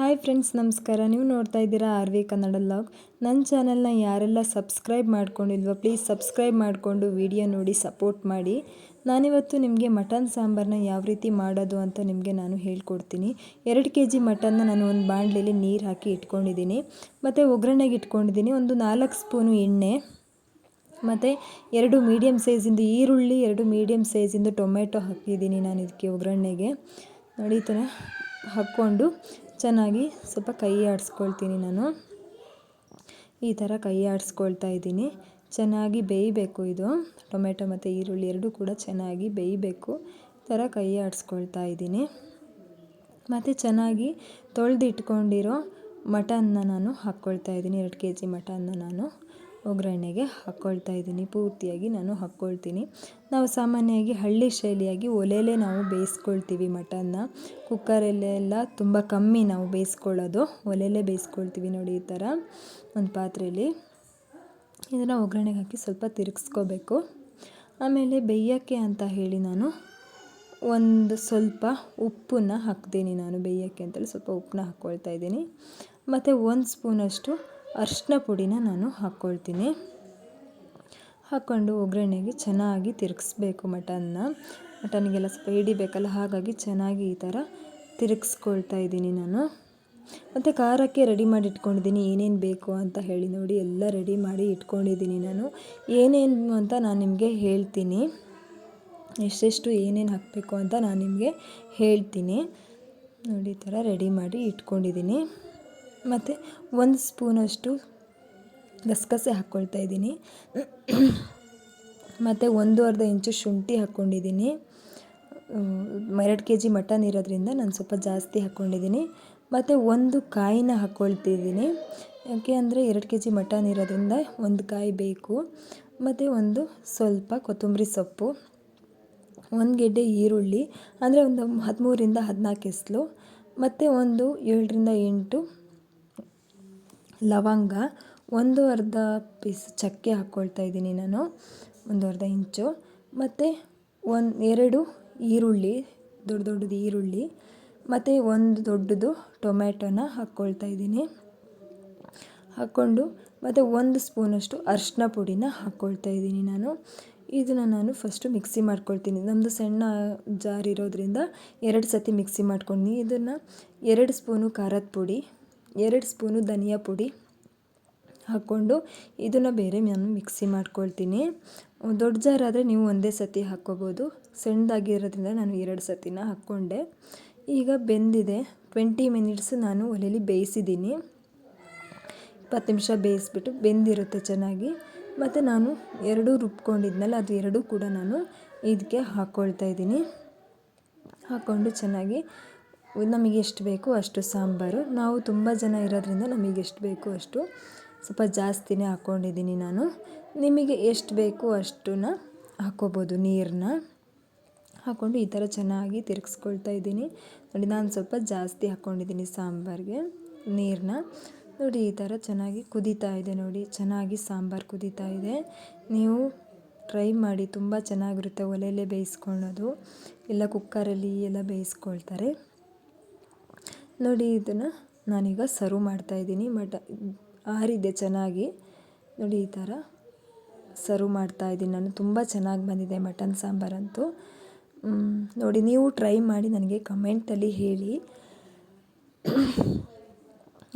Hi friends, ನಮಸ್ಕಾರ. ನೀವು ನೋಡ್ತಾ ಇದ್ದೀರಾ ಆರ್ ವಿ ಕನ್ನಡ ಲಾಗ್. ನನ್ನ ಚಾನಲ್ನ ಯಾರೆಲ್ಲ ಸಬ್ಸ್ಕ್ರೈಬ್ ಮಾಡ್ಕೊಂಡಿಲ್ವ, ಪ್ಲೀಸ್ ಸಬ್ಸ್ಕ್ರೈಬ್ ಮಾಡಿಕೊಂಡು ವಿಡಿಯೋ ನೋಡಿ ಸಪೋರ್ಟ್ ಮಾಡಿ. ನಾನಿವತ್ತು ನಿಮಗೆ ಮಟನ್ ಸಾಂಬಾರನ್ನ ಯಾವ ರೀತಿ ಮಾಡೋದು ಅಂತ ನಿಮಗೆ ನಾನು ಹೇಳ್ಕೊಡ್ತೀನಿ. ಎರಡು ಕೆ ಜಿ ಮಟನ್ನ ನಾನು ಒಂದು ಬಾಣಲೆಯಲ್ಲಿ ನೀರು ಹಾಕಿ ಇಟ್ಕೊಂಡಿದ್ದೀನಿ. ಮತ್ತು ಒಗ್ಗರಣೆಗೆ ಇಟ್ಕೊಂಡಿದ್ದೀನಿ. ಒಂದು ನಾಲ್ಕು ಸ್ಪೂನು ಎಣ್ಣೆ, ಮತ್ತು ಎರಡು ಮೀಡಿಯಮ್ ಸೈಜಿಂದು ಈರುಳ್ಳಿ, ಎರಡು ಮೀಡಿಯಮ್ ಸೈಜಿಂದು ಟೊಮೆಟೊ ಹಾಕಿದ್ದೀನಿ ನಾನು ಇದಕ್ಕೆ ಒಗ್ಗರಣೆಗೆ. ನೋಡಿ ಈ ಥರ ಹಾಕ್ಕೊಂಡು ಚೆನ್ನಾಗಿ ಸ್ವಲ್ಪ ಕೈ ಆಡಿಸ್ಕೊಳ್ತೀನಿ ನಾನು. ಈ ಥರ ಕೈ ಆಡಿಸ್ಕೊಳ್ತಾ ಇದ್ದೀನಿ. ಚೆನ್ನಾಗಿ ಬೇಯಬೇಕು ಇದು. ಟೊಮೆಟೊ ಮತ್ತು ಈರುಳ್ಳಿ ಎರಡೂ ಕೂಡ ಚೆನ್ನಾಗಿ ಬೇಯಬೇಕು. ಈ ಥರ ಕೈ ಆಡಿಸ್ಕೊಳ್ತಾ ಇದ್ದೀನಿ. ಮತ್ತು ಚೆನ್ನಾಗಿ ತೊಳೆದಿಟ್ಕೊಂಡಿರೋ ಮಟನ್ನ ನಾನು ಹಾಕ್ಕೊಳ್ತಾ ಇದ್ದೀನಿ. ಎರಡು ಕೆ ಜಿ ಮಟನ್ನ ನಾನು. ಒಗ್ಗರಣೆಗೆ ಹಾಕ್ಕೊಳ್ತಾ ಇದ್ದೀನಿ. ಪೂರ್ತಿಯಾಗಿ ನಾನು ಹಾಕ್ಕೊಳ್ತೀನಿ ನಾವು ಸಾಮಾನ್ಯವಾಗಿ ಹಳ್ಳಿ ಶೈಲಿಯಾಗಿ ಒಲೆಯಲ್ಲೇ ನಾವು ಬೇಯಿಸ್ಕೊಳ್ತೀವಿ ಮಟನ್ನ. ಕುಕ್ಕರಲ್ಲೆಲ್ಲ ತುಂಬ ಕಮ್ಮಿ ನಾವು ಬೇಯಿಸ್ಕೊಳ್ಳೋದು. ಒಲೆಯಲ್ಲೇ ಬೇಯಿಸ್ಕೊಳ್ತೀವಿ ನೋಡಿ ಈ ಥರ ಒಂದು ಪಾತ್ರೆಯಲ್ಲಿ. ಇದನ್ನು ಒಗ್ಗರಣೆಗೆ ಹಾಕಿ ಸ್ವಲ್ಪ ತಿರುಗಿಸ್ಕೋಬೇಕು. ಆಮೇಲೆ ಬೇಯಕ್ಕೆ ಅಂತ ಹೇಳಿ ನಾನು ಒಂದು ಸ್ವಲ್ಪ ಉಪ್ಪನ್ನು ಹಾಕ್ತೀನಿ ನಾನು ಬೇಯಕ್ಕೆ ಅಂತೇಳಿ. ಸ್ವಲ್ಪ ಉಪ್ಪನ್ನ ಹಾಕ್ಕೊಳ್ತಾ ಇದ್ದೀನಿ. ಮತ್ತು ಒಂದು ಸ್ಪೂನಷ್ಟು ಅರಿಶಿನ ಪುಡಿನ ನಾನು ಹಾಕ್ಕೊಳ್ತೀನಿ. ಹಾಕ್ಕೊಂಡು ಒಗ್ಗರಣೆಗೆ ಚೆನ್ನಾಗಿ ತಿರುಗಿಸ್ಬೇಕು ಮಟನ್ನ. ಮಟನ್ಗೆಲ್ಲ ಸ್ವಲ್ಪ ಹಿಡಿಬೇಕಲ್ಲ ಹಾಗಾಗಿ ಚೆನ್ನಾಗಿ ಈ ಥರ ತಿರುಗಿಸ್ಕೊಳ್ತಾ ಇದ್ದೀನಿ ನಾನು. ಮತ್ತು ಖಾರಕ್ಕೆ ರೆಡಿ ಮಾಡಿ ಇಟ್ಕೊಂಡಿದ್ದೀನಿ, ಏನೇನು ಬೇಕು ಅಂತ ಹೇಳಿ ನೋಡಿ, ಎಲ್ಲ ರೆಡಿ ಮಾಡಿ ಇಟ್ಕೊಂಡಿದ್ದೀನಿ ನಾನು. ಏನೇನು ಅಂತ ನಾನು ನಿಮಗೆ ಹೇಳ್ತೀನಿ. ಎಷ್ಟೆಷ್ಟು ಏನೇನು ಹಾಕಬೇಕು ಅಂತ ನಾನು ನಿಮಗೆ ಹೇಳ್ತೀನಿ. ನೋಡಿ, ಈ ಥರ ರೆಡಿ ಮಾಡಿ ಇಟ್ಕೊಂಡಿದ್ದೀನಿ. ಮತ್ತು ಒಂದು ಸ್ಪೂನಷ್ಟು ಗಸಗಸೆ ಹಾಕ್ಕೊಳ್ತಾ ಇದ್ದೀನಿ. ಮತ್ತು ಒಂದು ಅರ್ಧ ಇಂಚು ಶುಂಠಿ ಹಾಕ್ಕೊಂಡಿದ್ದೀನಿ. ಎರಡು ಕೆ ಜಿ ಮಟನ್ ಇರೋದ್ರಿಂದ ನಾನು ಸ್ವಲ್ಪ ಜಾಸ್ತಿ ಹಾಕ್ಕೊಂಡಿದ್ದೀನಿ. ಮತ್ತು ಒಂದು ಕಾಯಿನ ಹಾಕ್ಕೊಳ್ತಿದ್ದೀನಿ. ಯಾಕೆ ಅಂದರೆ ಎರಡು ಕೆ ಜಿ ಮಟನ್ ಇರೋದ್ರಿಂದ ಒಂದು ಕಾಯಿ ಬೇಕು. ಮತ್ತು ಒಂದು ಸ್ವಲ್ಪ ಕೊತ್ತಂಬರಿ ಸೊಪ್ಪು, ಒಂದು ಗೆಡ್ಡೆ ಈರುಳ್ಳಿ, ಅಂದರೆ ಒಂದು ಹದಿಮೂರಿಂದ ಹದಿನಾಲ್ಕು ಎಸ್ಲು ಮತ್ತು ಒಂದು ಏಳರಿಂದ ಎಂಟು ಲವಂಗ ಒಂದು ಅರ್ಧ ಪೀಸ್ ಚಕ್ಕೆ ಹಾಕ್ಕೊಳ್ತಾ ಇದ್ದೀನಿ ನಾನು, ಒಂದು ಅರ್ಧ ಇಂಚು. ಮತ್ತು ಒಂದು ಎರಡು ಈರುಳ್ಳಿ, ದೊಡ್ಡ ದೊಡ್ಡದು ಈರುಳ್ಳಿ, ಮತ್ತು ಒಂದು ದೊಡ್ಡದು ಟೊಮ್ಯಾಟೊನ ಹಾಕ್ಕೊಳ್ತಾ ಇದ್ದೀನಿ. ಹಾಕ್ಕೊಂಡು ಮತ್ತು ಒಂದು ಸ್ಪೂನಷ್ಟು ಅರಿಶಿನ ಪುಡಿನ ಹಾಕ್ಕೊಳ್ತಾ ಇದ್ದೀನಿ ನಾನು. ಇದನ್ನು ನಾನು ಫಸ್ಟು ಮಿಕ್ಸಿ ಮಾಡ್ಕೊಳ್ತೀನಿ. ನಮ್ಮದು ಸಣ್ಣ ಜಾರ್ ಇರೋದ್ರಿಂದ ಎರಡು ಸತಿ ಮಿಕ್ಸಿ ಮಾಡ್ಕೊಂಡು ಇದನ್ನು ಎರಡು ಸ್ಪೂನು ಖಾರದ ಪುಡಿ ಎರಡು ಸ್ಪೂನು ಧನಿಯಾ ಪುಡಿ ಹಾಕ್ಕೊಂಡು ಇದನ್ನು ಬೇರೆ ನಾನು ಮಿಕ್ಸಿ ಮಾಡ್ಕೊಳ್ತೀನಿ. ದೊಡ್ಡ ಜಾರ್ ಆದರೆ ನೀವು ಒಂದೇ ಸತಿ ಹಾಕ್ಕೋಬೋದು. ಸಣ್ಣದಾಗಿರೋದ್ರಿಂದ ನಾನು ಎರಡು ಸತಿನ ಹಾಕ್ಕೊಂಡೆ. ಈಗ ಬೆಂದಿದೆ. ಟ್ವೆಂಟಿ ಮಿನಿಟ್ಸ್ ನಾನು ಒಲೆಯಲ್ಲಿ ಬೇಯಿಸಿದ್ದೀನಿ. ಇಪ್ಪತ್ತು ನಿಮಿಷ ಬೇಯಿಸ್ಬಿಟ್ಟು ಬೆಂದಿರುತ್ತೆ ಚೆನ್ನಾಗಿ. ಮತ್ತು ನಾನು ಎರಡೂ ರುಬ್ಕೊಂಡಿದ್ಮೇಲೆ ಅದು ಎರಡೂ ಕೂಡ ನಾನು ಇದಕ್ಕೆ ಹಾಕ್ಕೊಳ್ತಾ ಇದ್ದೀನಿ. ಹಾಕ್ಕೊಂಡು ಚೆನ್ನಾಗಿ ನಮಗೆ ಎಷ್ಟು ಬೇಕು ಅಷ್ಟು ಸಾಂಬಾರು. ನಾವು ತುಂಬ ಜನ ಇರೋದ್ರಿಂದ ನಮಗೆ ಎಷ್ಟು ಬೇಕು ಅಷ್ಟು ಸ್ವಲ್ಪ ಜಾಸ್ತಿನೇ ಹಾಕ್ಕೊಂಡಿದ್ದೀನಿ ನಾನು. ನಿಮಗೆ ಎಷ್ಟು ಬೇಕು ಅಷ್ಟನ್ನ ಹಾಕ್ಕೋಬೋದು ನೀರನ್ನ ಹಾಕ್ಕೊಂಡು ಈ ಥರ ಚೆನ್ನಾಗಿ ತಿರುಗಿಸ್ಕೊಳ್ತಾ ಇದ್ದೀನಿ. ನೋಡಿ, ನಾನು ಸ್ವಲ್ಪ ಜಾಸ್ತಿ ಹಾಕ್ಕೊಂಡಿದ್ದೀನಿ ಸಾಂಬಾರಿಗೆ ನೀರನ್ನ ನೋಡಿ, ಈ ಥರ ಚೆನ್ನಾಗಿ ಕುದೀತಾ ಇದೆ ನೋಡಿ, ಚೆನ್ನಾಗಿ ಸಾಂಬಾರು ಕುದೀತಾ ಇದೆ. ನೀವು ಟ್ರೈ ಮಾಡಿ, ತುಂಬ ಚೆನ್ನಾಗಿರುತ್ತೆ ಒಲೆಯಲ್ಲೇ ಬೇಯಿಸ್ಕೊಳ್ಳೋದು. ಇಲ್ಲ ಕುಕ್ಕರಲ್ಲಿ ಎಲ್ಲ ಬೇಯಿಸ್ಕೊಳ್ತಾರೆ. ನೋಡಿ, ಇದನ್ನು ನಾನೀಗ ಸರ್ವ್ ಮಾಡ್ತಾಯಿದ್ದೀನಿ ಮಟ ಆರಿದೆ ಚೆನ್ನಾಗಿ. ನೋಡಿ, ಈ ಥರ ಸರ್ವ್ ಮಾಡ್ತಾಯಿದ್ದೀನಿ ನಾನು. ತುಂಬ ಚೆನ್ನಾಗಿ ಬಂದಿದೆ ಮಟನ್ ಸಾಂಬಾರಂತೂ ನೋಡಿ, ನೀವು ಟ್ರೈ ಮಾಡಿ ನನಗೆ ಕಮೆಂಟಲ್ಲಿ ಹೇಳಿ.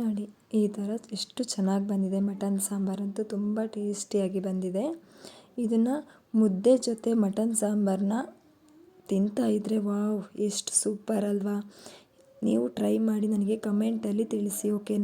ನೋಡಿ, ಈ ಥರ ಎಷ್ಟು ಚೆನ್ನಾಗಿ ಬಂದಿದೆ ಮಟನ್ ಸಾಂಬಾರಂತೂ ತುಂಬ ಟೇಸ್ಟಿಯಾಗಿ ಬಂದಿದೆ. ಇದನ್ನು ಮುದ್ದೆ ಜೊತೆ ಮಟನ್ ಸಾಂಬಾರನ್ನ ತಿಂತಾಯಿದ್ರೆ ವಾವ್, ಎಷ್ಟು ಸೂಪರ್ ಅಲ್ವಾ? ನೀವು ಟ್ರೈ ಮಾಡಿ ನನಗೆ ಕಮೆಂಟಲ್ಲಿ ತಿಳಿಸಿ ಓಕೆನಾ?